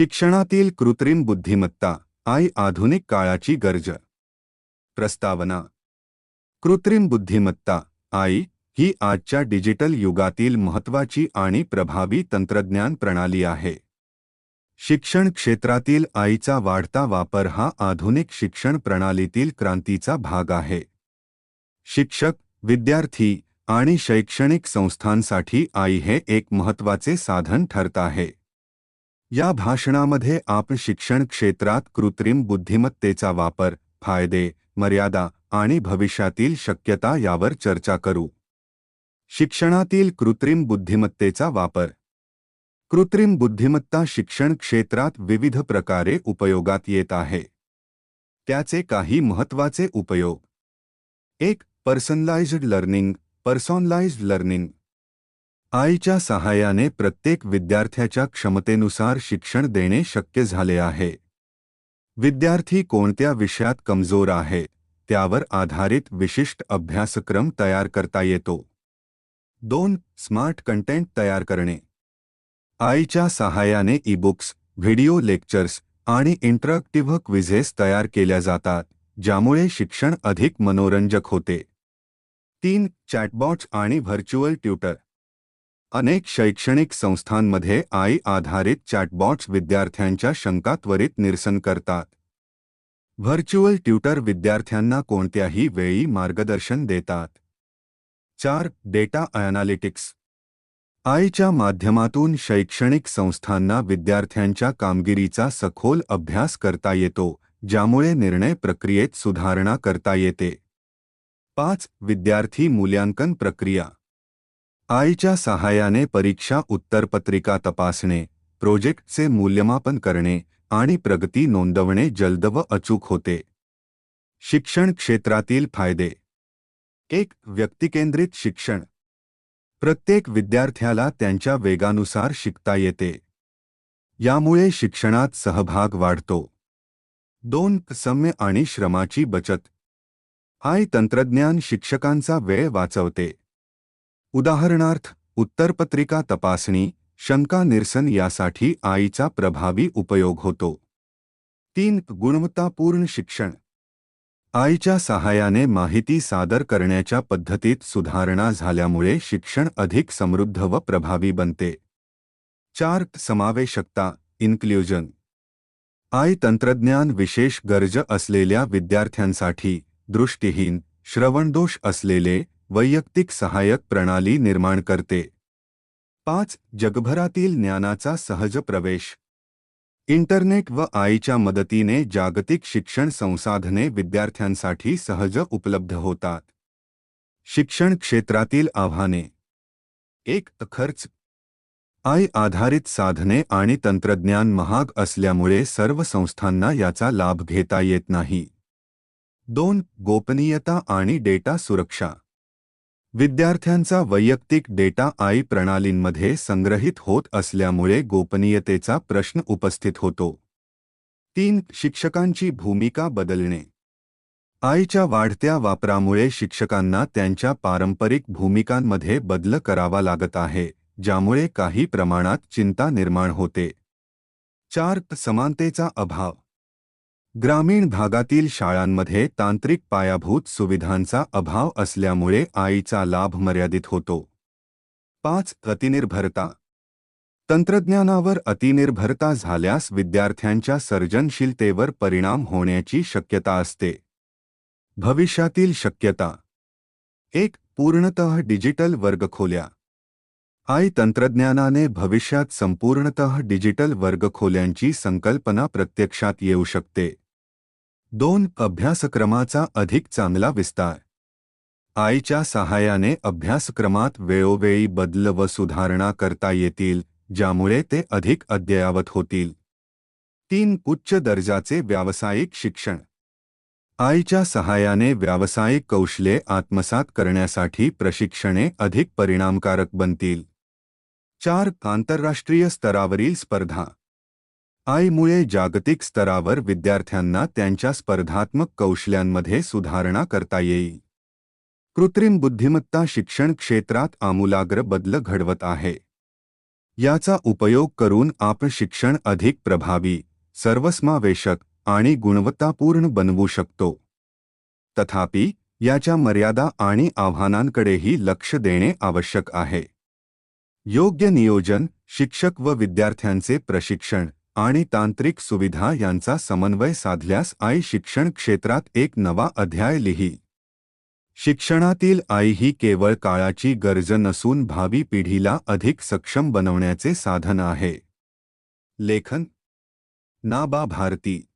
शिक्षणातील कृत्रिम बुद्धिमत्ता आई आधुनिक काळाची गरज. प्रस्तावना. कृत्रिम बुद्धिमत्ता आई ही आजच्या डिजिटल युगातील महत्वाची आणि प्रभावी तंत्रज्ञान प्रणाली आहे. शिक्षण क्षेत्रातील आईचा वाढता वापर हा आधुनिक शिक्षण प्रणालीतील क्रांतीचा भाग आहे. शिक्षक, विद्यार्थी आणि शैक्षणिक संस्थांसाठी आई हे एक महत्वाचे साधन ठरत आहे. या भाषणामध्ये आपण शिक्षण क्षेत्रात कृत्रिम बुद्धिमत्तेचा वापर, फ़ायदे, मर्यादा आणि भविष्यातील शक्यता यावर चर्चा करू. शिक्षणातील कृत्रिम बुद्धिमत्तेचा वापर. कृत्रिम बुद्धिमत्ता शिक्षण क्षेत्रात विविध प्रकारे उपयोगात येत आहे. त्याचे काही महत्वाचे उपयोग. एक पर्सनलाइज्ड लर्निंग पर्सॉनलाइज्ड लर्निंग आईच्या सहाय्याने प्रत्येक विद्यार्थ्याच्या क्षमतेनुसार शिक्षण देणे शक्य झाले आहे. विद्यार्थी कोणत्या विषयात कमजोर आहे त्यावर आधारित विशिष्ट अभ्यासक्रम तयार करता येतो. दोन स्मार्ट कंटेंट तयार करणे. आईच्या सहाय्याने ईबुक्स व्हिडिओ लेक्चर्स आणि इंटरॅक्टिव्ह क्विझेस तयार केल्या जातात ज्यामुळे शिक्षण अधिक मनोरंजक होते. तीन चॅटबॉट्स आणि व्हर्च्युअल ट्युटर. अनेक शैक्षणिक संस्थांमध्ये आई आधारित चॅटबॉट्स विद्यार्थ्यांच्या शंका त्वरित निरसन करतात. व्हर्च्युअल ट्युटर विद्यार्थ्यांना कोणत्याही वेळी मार्गदर्शन देतात. चार, डेटा अनालिटिक्स. आईच्या माध्यमातून शैक्षणिक संस्थांना विद्यार्थ्यांच्या कामगिरीचा सखोल अभ्यास करता येतो, ज्यामुळे निर्णय प्रक्रियेत सुधारणा करता येते. पाच, विद्यार्थी मूल्यांकन प्रक्रिया. आईच्या सहाय्याने परीक्षा उत्तरपत्रिका तपासणे प्रोजेक्टचे मूल्यमापन करणे आणि प्रगती नोंदवणे जलद व अचूक होते. शिक्षण क्षेत्रातील फायदे. एक व्यक्तिकेंद्रित शिक्षण. प्रत्येक विद्यार्थ्याला त्यांच्या वेगानुसार शिकता येते. यामुळे शिक्षणात सहभाग वाढतो. दोन सम्य आणि श्रमाची बचत. आई तंत्रज्ञान शिक्षकांचा वेळ वाचवते. उदाहरणार्थ उत्तरपत्रिका तपासणी शंका निरसन यासाठी आईचा प्रभावी उपयोग होतो. तीन गुणवत्तापूर्ण शिक्षण. आईच्या सहाय्याने माहिती सादर करण्याच्या पद्धतीत सुधारणा झाल्यामुळे शिक्षण अधिक समृद्ध व प्रभावी बनते. चार समावेशकता इन्क्ल्युजन आई तंत्रज्ञान विशेष गरज असलेल्या विद्यार्थ्यांसाठी दृष्टीहीन श्रवणदोष असलेले वैयक्तिक सहाय्यक प्रणाली निर्माण करते. पाच जगभरातील ज्ञानाचा सहज प्रवेश. इंटरनेट व आईच्या मदतीने जागतिक शिक्षण संसाधने विद्यार्थ्यांसाठी सहज उपलब्ध होतात. शिक्षण क्षेत्रातील आव्हाने. एक खर्च. आय आधारित साधने आणि तंत्रज्ञान महाग असल्यामुळे सर्व संस्थांना याचा लाभ घेता येत नाही. दोन गोपनीयता आणि डेटा सुरक्षा. विद्यार्थ्यांचा वैयक्तिक डेटा आई प्रणालींमध्ये संग्रहित होत असल्यामुळे गोपनीयतेचा प्रश्न उपस्थित होतो. तीन शिक्षकांची भूमिका बदलणे. आईच्या वाढत्या वापरामुळे शिक्षकांना त्यांच्या पारंपरिक भूमिकांमध्ये बदल करावा लागत आहे ज्यामुळे काही प्रमाणात चिंता निर्माण होते. चार समानतेचा अभाव. ग्रामीण भागातील शाळांमध्ये तांत्रिक पायाभूत सुविधांचा अभाव असल्यामुळे आईचा लाभ मर्यादित होतो. पाच अतिनिर्भरता. तंत्रज्ञानावर अतिनिर्भरता झाल्यास विद्यार्थ्यांच्या सर्जनशीलतेवर परिणाम होण्याची शक्यता असते. भविष्यातील शक्यता. एक पूर्णतः डिजिटल वर्गखोल्या आई तंत्रज्ञानाने भविष्यात संपूर्णतः डिजिटल वर्गखोल्यांची संकल्पना प्रत्यक्षात येऊ शकते. दोन अभ्यासक्रमाचा अधिक चांगला विस्तार. आईच्या सहाय्याने अभ्यासक्रमात वेळोवेळी बदल व सुधारणा करता येतील ज्यामुळे ते अधिक अद्ययावत होतील. तीन उच्च दर्जाचे व्यावसायिक शिक्षण. आईच्या सहाय्याने व्यावसायिक कौशल्ये आत्मसात करण्यासाठी प्रशिक्षणे अधिक परिणामकारक बनतील. चार आंतरराष्ट्रीय स्तरावरील स्पर्धा. आईमुळे जागतिक स्तरावर विद्यार्थ्यांना त्यांच्या स्पर्धात्मक कौशल्यांमध्ये सुधारणा करता येईल. कृत्रिम बुद्धिमत्ता शिक्षण क्षेत्रात आमूलाग्र बदल घडवत आहे. याचा उपयोग करून आपण शिक्षण अधिक प्रभावी सर्वसमावेशक आणि गुणवत्तापूर्ण बनवू शकतो. तथापि याच्या मर्यादा आणि आव्हानांकडेही लक्ष देणे आवश्यक आहे. योग्य नियोजन शिक्षक व विद्यार्थ्यांचे प्रशिक्षण आणि तांत्रिक सुविधा यांचा समन्वय साधल्यास आई शिक्षण क्षेत्रात एक नवा अध्याय लिही. शिक्षणातील आई ही केवळ काळाची गरज नसून भावी पिढीला अधिक सक्षम बनवण्याचे साधन आहे. लेखन. नाबा भारती.